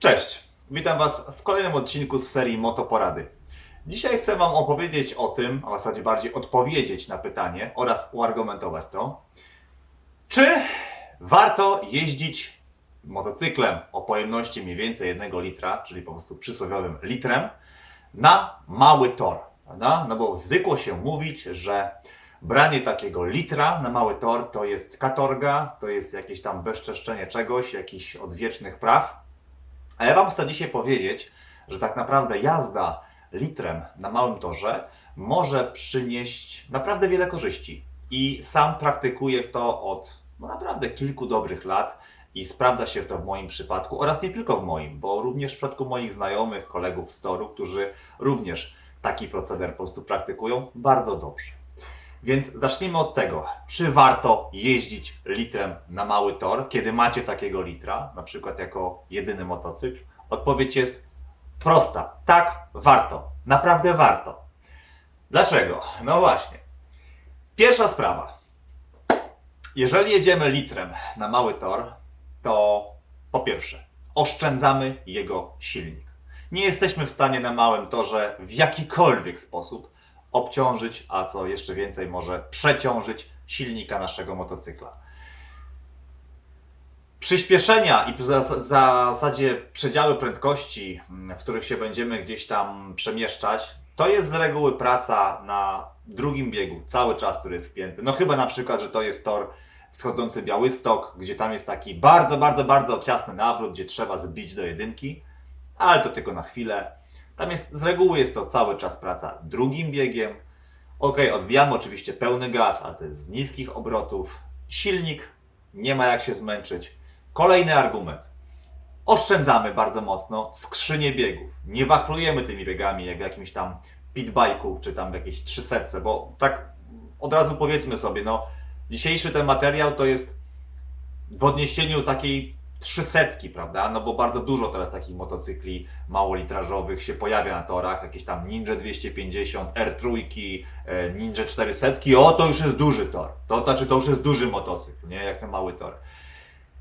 Cześć, witam Was w kolejnym odcinku z serii Motoporady. Dzisiaj chcę Wam opowiedzieć o tym, a w zasadzie bardziej odpowiedzieć na pytanie oraz uargumentować to, czy warto jeździć motocyklem o pojemności mniej więcej 1 litra, czyli po prostu przysłowiowym litrem, na mały tor. Prawda? No bo zwykło się mówić, że branie takiego litra na mały tor to jest katorga, to jest jakieś tam bezczeszczenie czegoś, jakichś odwiecznych praw. A ja Wam chcę dzisiaj powiedzieć, że tak naprawdę jazda litrem na małym torze może przynieść naprawdę wiele korzyści. I sam praktykuję to od no naprawdę kilku dobrych lat i sprawdza się to w moim przypadku oraz nie tylko w moim, bo również w przypadku moich znajomych, kolegów z toru, którzy również taki proceder po prostu praktykują bardzo dobrze. Więc zacznijmy od tego, czy warto jeździć litrem na mały tor, kiedy macie takiego litra, na przykład jako jedyny motocykl? Odpowiedź jest prosta. Tak, warto. Naprawdę warto. Dlaczego? No właśnie. Pierwsza sprawa. Jeżeli jedziemy litrem na mały tor, to po pierwsze, oszczędzamy jego silnik. Nie jesteśmy w stanie na małym torze w jakikolwiek sposób obciążyć, a co jeszcze więcej, może przeciążyć silnika naszego motocykla. Przyspieszenia i w zas- zasadzie przedziały prędkości, mm, w których się będziemy gdzieś tam przemieszczać, to jest z reguły praca na drugim biegu, cały czas, który jest wpięty. No chyba na przykład, że to jest tor wschodzący Białystok, gdzie tam jest taki bardzo, bardzo, bardzo ciasny nawrót, gdzie trzeba zbić do jedynki, ale to tylko na chwilę. Tam jest, z reguły jest to cały czas praca drugim biegiem. Ok, odwijamy oczywiście pełny gaz, ale to jest z niskich obrotów. Silnik, nie ma jak się zmęczyć. Kolejny argument. Oszczędzamy bardzo mocno skrzynię biegów. Nie wachlujemy tymi biegami jak w jakimś tam pitbike'u czy tam w jakiejś 300, bo tak od razu powiedzmy sobie, no dzisiejszy ten materiał to jest w odniesieniu takiej 300, prawda? No bo bardzo dużo teraz takich motocykli małolitrażowych się pojawia na torach, jakieś tam Ninja 250, R3, e, Ninja 400. O, to już jest duży tor. To znaczy, to już jest duży motocykl, nie? Jak na mały tor.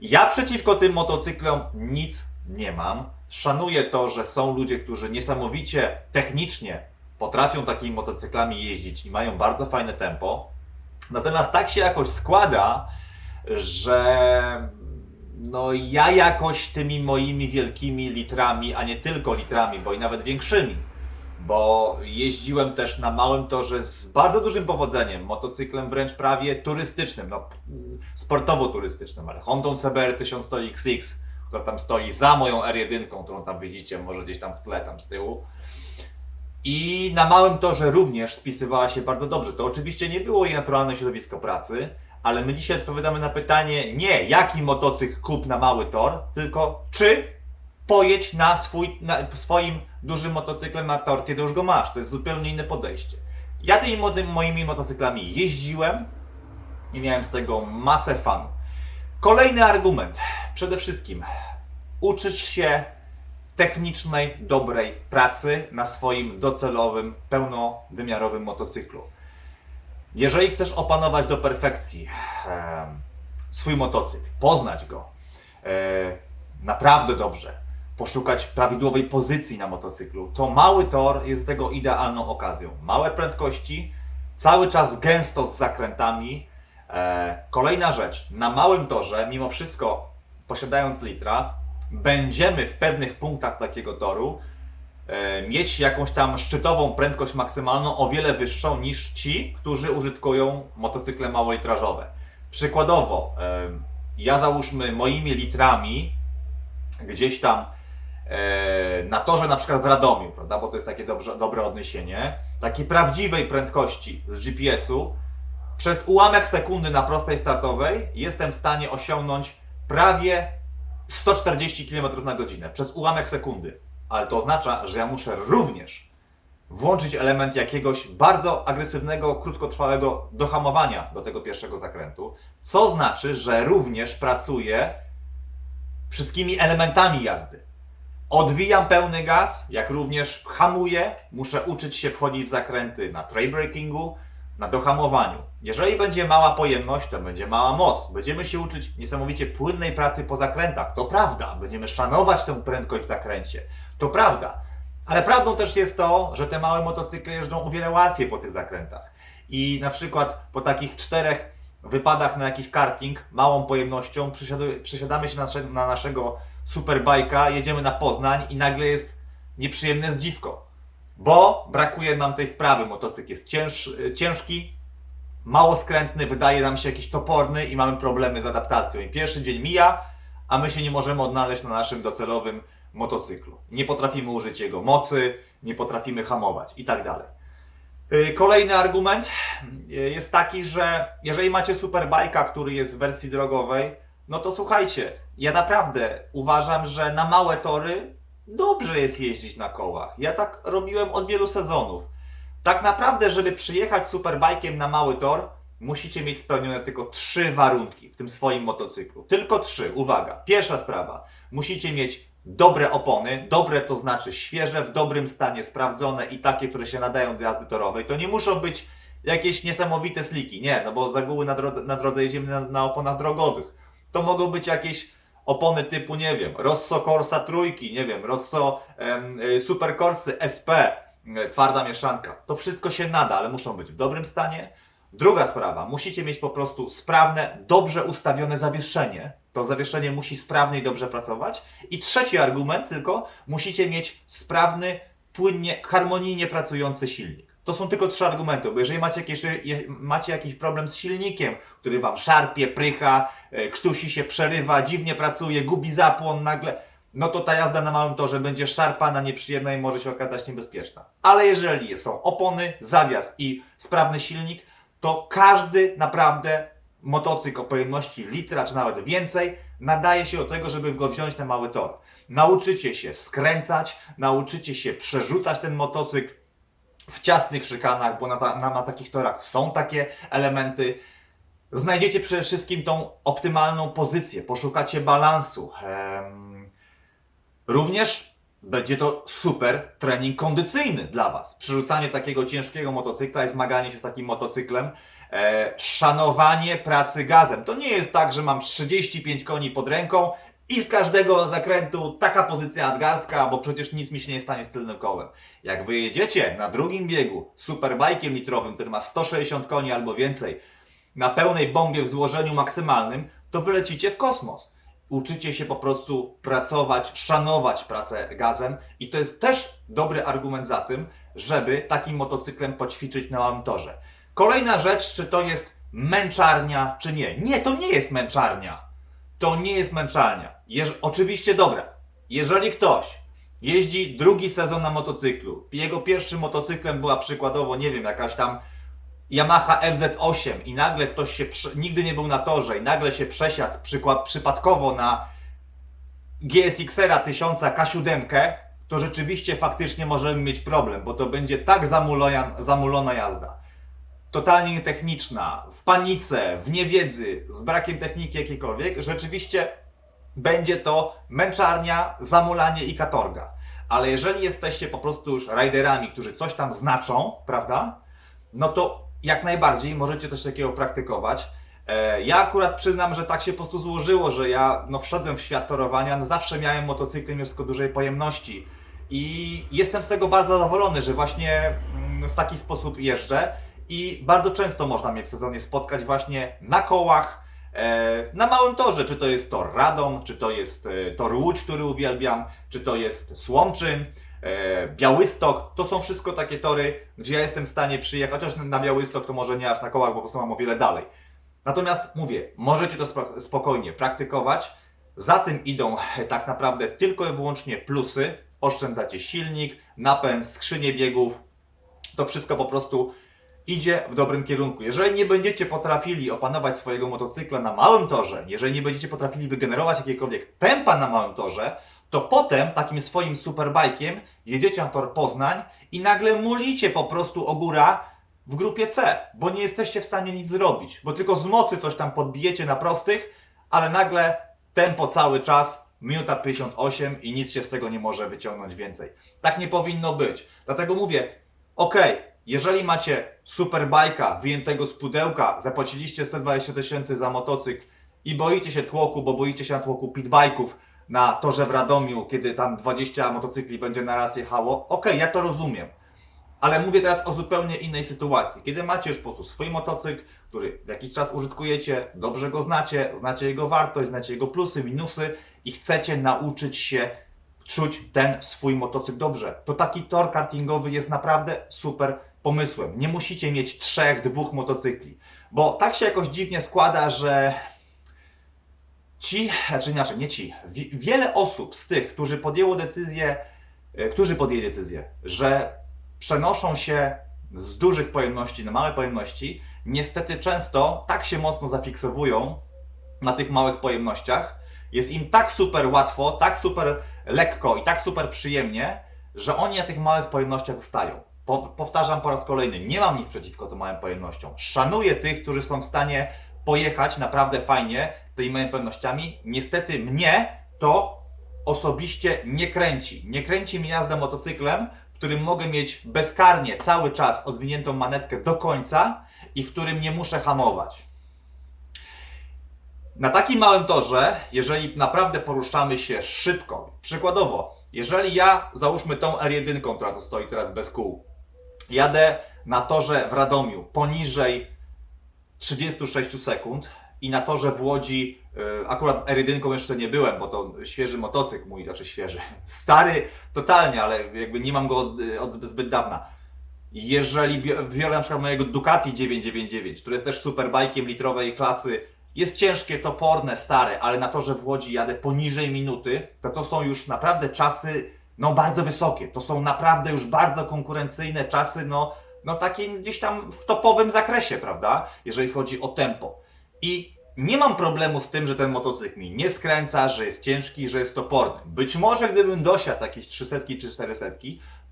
Ja przeciwko tym motocyklom nic nie mam. Szanuję to, że są ludzie, którzy niesamowicie technicznie potrafią takimi motocyklami jeździć i mają bardzo fajne tempo. Natomiast tak się jakoś składa, że no ja jakoś tymi moimi wielkimi litrami, a nie tylko litrami, bo i nawet większymi, bo jeździłem też na małym torze z bardzo dużym powodzeniem, motocyklem wręcz prawie turystycznym, no sportowo-turystycznym, ale Hondą CBR 1100 XX, która tam stoi za moją R1, którą tam widzicie, może gdzieś tam w tle, tam z tyłu. I na małym torze również spisywała się bardzo dobrze. To oczywiście nie było jej naturalne środowisko pracy, ale my dzisiaj odpowiadamy na pytanie nie jaki motocykl kup na mały tor, tylko czy pojedź na, swój, na swoim dużym motocyklem na tor, kiedy już go masz. To jest zupełnie inne podejście. Ja tymi moimi motocyklami jeździłem i miałem z tego masę fanu. Kolejny argument. Przede wszystkim uczysz się technicznej, dobrej pracy na swoim docelowym, pełnowymiarowym motocyklu. Jeżeli chcesz opanować do perfekcji em, swój motocykl, poznać go e, naprawdę dobrze, poszukać prawidłowej pozycji na motocyklu, to mały tor jest tego idealną okazją. Małe prędkości, cały czas gęsto z zakrętami. E, kolejna rzecz, na małym torze, mimo wszystko posiadając litra, będziemy w pewnych punktach takiego toru e, mieć jakąś tam szczytową prędkość maksymalną o wiele wyższą niż ci, którzy użytkują motocykle małolitrażowe. Przykładowo, e, ja załóżmy moimi litrami gdzieś tam e, na torze na przykład w Radomiu, prawda, bo to jest takie dobrze, dobre odniesienie, takiej prawdziwej prędkości z GPS-u przez ułamek sekundy na prostej startowej jestem w stanie osiągnąć prawie 140 km na godzinę przez ułamek sekundy. Ale to oznacza, że ja muszę również włączyć element jakiegoś bardzo agresywnego, krótkotrwałego dohamowania do tego pierwszego zakrętu, co znaczy, że również pracuję wszystkimi elementami jazdy. Odwijam pełny gaz, jak również hamuję, muszę uczyć się wchodzić w zakręty na trail breakingu, na dohamowaniu. Jeżeli będzie mała pojemność, to będzie mała moc. Będziemy się uczyć niesamowicie płynnej pracy po zakrętach. To prawda. Będziemy szanować tę prędkość w zakręcie. To prawda. Ale prawdą też jest to, że te małe motocykle jeżdżą o wiele łatwiej po tych zakrętach. I na przykład po takich czterech wypadach na jakiś karting, małą pojemnością, przysiadamy się na naszego superbajka, jedziemy na Poznań i nagle jest nieprzyjemne zdziwko. Bo brakuje nam tej wprawy. Motocykl jest cięż, ciężki, mało skrętny, wydaje nam się jakiś toporny i mamy problemy z adaptacją. I pierwszy dzień mija, a my się nie możemy odnaleźć na naszym docelowym motocyklu. Nie potrafimy użyć jego mocy, nie potrafimy hamować i tak dalej. Yy, Kolejny argument yy, jest taki, że jeżeli macie superbajka, który jest w wersji drogowej, no to słuchajcie, ja naprawdę uważam, że na małe tory dobrze jest jeździć na kołach. Ja tak robiłem od wielu sezonów. Tak naprawdę, żeby przyjechać superbajkiem na mały tor, musicie mieć spełnione tylko trzy warunki w tym swoim motocyklu. Tylko trzy. Uwaga. Pierwsza sprawa. Musicie mieć dobre opony. Dobre to znaczy świeże, w dobrym stanie, sprawdzone i takie, które się nadają do jazdy torowej. To nie muszą być jakieś niesamowite sliki. Nie, no bo z reguły na drodze, na drodze jedziemy na, na oponach drogowych. To mogą być jakieś opony typu, nie wiem, Rosso Corsa trójki, nie wiem, Rosso em, y, Super Corsy SP, twarda mieszanka. To wszystko się nada, ale muszą być w dobrym stanie. Druga sprawa, musicie mieć po prostu sprawne, dobrze ustawione zawieszenie. To zawieszenie musi sprawnie i dobrze pracować. I trzeci argument tylko, musicie mieć sprawny, płynnie, harmonijnie pracujący silnik. To są tylko trzy argumenty, bo jeżeli macie, jakieś, je, macie jakiś problem z silnikiem, który wam szarpie, prycha, e, krztusi się, przerywa, dziwnie pracuje, gubi zapłon nagle, no to ta jazda na małym torze będzie szarpana, nieprzyjemna i może się okazać niebezpieczna. Ale jeżeli są opony, zawias i sprawny silnik, to każdy naprawdę motocykl o pojemności litra czy nawet więcej nadaje się do tego, żeby go wziąć na mały tor. Nauczycie się skręcać, nauczycie się przerzucać ten motocykl w ciasnych szykanach, bo na, ta, na, na takich torach są takie elementy. Znajdziecie przede wszystkim tą optymalną pozycję, poszukacie balansu. Em, również będzie to super trening kondycyjny dla Was. Przerzucanie takiego ciężkiego motocykla i zmaganie się z takim motocyklem. E, szanowanie pracy gazem. To nie jest tak, że mam 35 koni pod ręką i z każdego zakrętu taka pozycja nadgarstka, bo przecież nic mi się nie stanie z tylnym kołem. Jak wy jedziecie na drugim biegu superbajkiem litrowym, który ma 160 koni albo więcej, na pełnej bombie w złożeniu maksymalnym, to wylecicie w kosmos. Uczycie się po prostu pracować, szanować pracę gazem i to jest też dobry argument za tym, żeby takim motocyklem poćwiczyć na małym torze. Kolejna rzecz, czy to jest męczarnia, czy nie. Nie, to nie jest męczarnia. To nie jest męczarnia. Jeż, oczywiście dobra. Jeżeli ktoś jeździ drugi sezon na motocyklu, jego pierwszym motocyklem była przykładowo, nie wiem, jakaś tam Yamaha FZ8 i nagle ktoś się, nigdy nie był na torze i nagle się przesiadł przykład, przypadkowo na GSX-era 1000 K7, to rzeczywiście faktycznie możemy mieć problem, bo to będzie tak zamulona jazda. Totalnie nietechniczna, w panice, w niewiedzy, z brakiem techniki jakiejkolwiek, rzeczywiście będzie to męczarnia, zamulanie i katorga. Ale jeżeli jesteście po prostu już riderami, którzy coś tam znaczą, prawda? no to jak najbardziej możecie coś takiego praktykować. E, Ja akurat przyznam, że tak się po prostu złożyło, że ja no, wszedłem w świat torowania, no, zawsze miałem motocykl nisko dużej pojemności i jestem z tego bardzo zadowolony, że właśnie mm, w taki sposób jeżdżę i bardzo często można mnie w sezonie spotkać właśnie na kołach, e, na małym torze, czy to jest tor Radom, czy to jest e, tor Łódź, który uwielbiam, czy to jest Słomczyn, Białystok, to są wszystko takie tory, gdzie ja jestem w stanie przyjechać, chociaż na Białystok to może nie aż na kołach, bo po prostu mam o wiele dalej. Natomiast mówię, możecie to spokojnie praktykować. Za tym idą e, tak naprawdę tylko i wyłącznie plusy. Oszczędzacie silnik, napęd, skrzynię biegów. To wszystko po prostu idzie w dobrym kierunku. Jeżeli nie będziecie potrafili opanować swojego motocykla na małym torze, jeżeli nie będziecie potrafili wygenerować jakiegokolwiek tempa na małym torze, to potem takim swoim superbajkiem jedziecie na tor Poznań i nagle mulicie po prostu o góra w grupie C, bo nie jesteście w stanie nic zrobić, bo tylko z mocy coś tam podbijecie na prostych, ale nagle tempo cały czas, minuta 58 i nic się z tego nie może wyciągnąć więcej. Tak nie powinno być. Dlatego mówię, okej, jeżeli macie superbajka wyjętego z pudełka, zapłaciliście 120 tysięcy za motocykl i boicie się tłoku, bo boicie się na tłoku pitbajków na torze w Radomiu, kiedy tam 20 motocykli będzie na raz jechało, okej, ja to rozumiem. Ale mówię teraz o zupełnie innej sytuacji. Kiedy macie już po prostu swój motocykl, który jakiś czas użytkujecie, dobrze go znacie, znacie jego wartość, znacie jego plusy, minusy i chcecie nauczyć się czuć ten swój motocykl dobrze. To taki tor kartingowy jest naprawdę super pomysłem. Nie musicie mieć trzech, dwóch motocykli. Bo tak się jakoś dziwnie składa, że ci, znaczy inaczej, nie ci, wi- wiele osób z tych, którzy podjęło decyzję, e, którzy podjęli decyzję, że przenoszą się z dużych pojemności na małe pojemności, niestety często tak się mocno zafiksowują na tych małych pojemnościach, jest im tak super łatwo, tak super lekko i tak super przyjemnie, że oni na tych małych pojemnościach zostają. Po, powtarzam po raz kolejny, nie mam nic przeciwko tym małym pojemnościom. Szanuję tych, którzy są w stanie pojechać naprawdę fajnie tymi małymi pojemnościami. Niestety mnie to osobiście nie kręci. Nie kręci mnie jazda motocyklem, w którym mogę mieć bezkarnie cały czas odwiniętą manetkę do końca i w którym nie muszę hamować. Na takim małym torze, jeżeli naprawdę poruszamy się szybko, przykładowo, jeżeli ja, załóżmy tą R1, która tu stoi teraz bez kół, jadę na torze w Radomiu poniżej 36 sekund i na torze w Łodzi, y, akurat R1 jeszcze nie byłem, bo to świeży motocykl mój, znaczy świeży, stary totalnie, ale jakby nie mam go od, od zbyt dawna. Jeżeli bio- biorę na przykład mojego Ducati 999, który jest też superbajkiem litrowej klasy, jest ciężkie, toporne, stare, ale na torze w Łodzi jadę poniżej minuty, to to są już naprawdę czasy no bardzo wysokie. To są naprawdę już bardzo konkurencyjne czasy, no, no takim gdzieś tam w topowym zakresie, prawda? Jeżeli chodzi o tempo. I nie mam problemu z tym, że ten motocykl mi nie skręca, że jest ciężki, że jest toporny. Być może gdybym dosiadł jakieś 300 czy 400,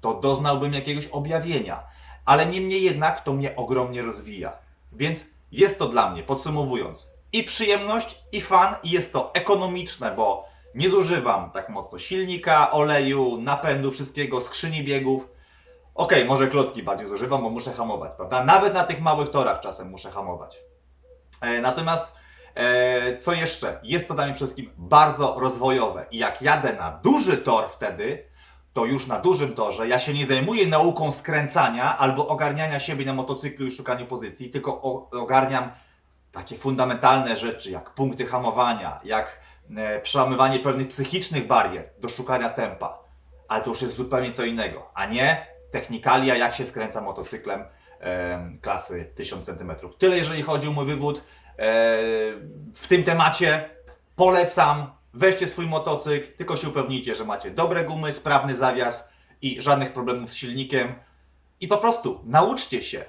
to doznałbym jakiegoś objawienia. Ale niemniej jednak to mnie ogromnie rozwija. Więc jest to dla mnie, podsumowując, i przyjemność, i fan, i jest to ekonomiczne, bo nie zużywam tak mocno silnika, oleju, napędu, wszystkiego, skrzyni biegów. Okej, może klocki bardziej zużywam, bo muszę hamować, prawda? Nawet na tych małych torach czasem muszę hamować. E, natomiast e, co jeszcze? Jest to dla mnie wszystkim bardzo rozwojowe. I jak jadę na duży tor wtedy, to już na dużym torze ja się nie zajmuję nauką skręcania albo ogarniania siebie na motocyklu i szukaniu pozycji, tylko ogarniam takie fundamentalne rzeczy, jak punkty hamowania, jak e, przełamywanie pewnych psychicznych barier do szukania tempa. Ale to już jest zupełnie co innego, a nie technikalia, jak się skręca motocyklem em, klasy 1000 cm. Tyle jeżeli chodzi o mój wywód. E, w tym temacie polecam, weźcie swój motocykl, tylko się upewnijcie, że macie dobre gumy, sprawny zawias i żadnych problemów z silnikiem. I po prostu nauczcie się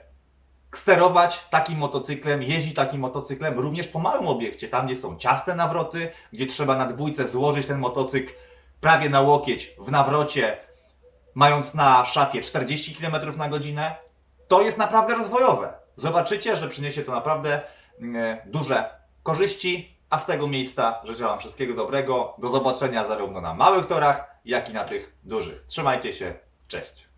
sterować takim motocyklem, jeździć takim motocyklem również po małym obiekcie, tam gdzie są ciasne nawroty, gdzie trzeba na dwójce złożyć ten motocykl prawie na łokieć w nawrocie, mając na szafie 40 km na godzinę. To jest naprawdę rozwojowe. Zobaczycie, że przyniesie to naprawdę mm, duże korzyści, a z tego miejsca życzę Wam wszystkiego dobrego. Do zobaczenia zarówno na małych torach, jak i na tych dużych. Trzymajcie się, cześć.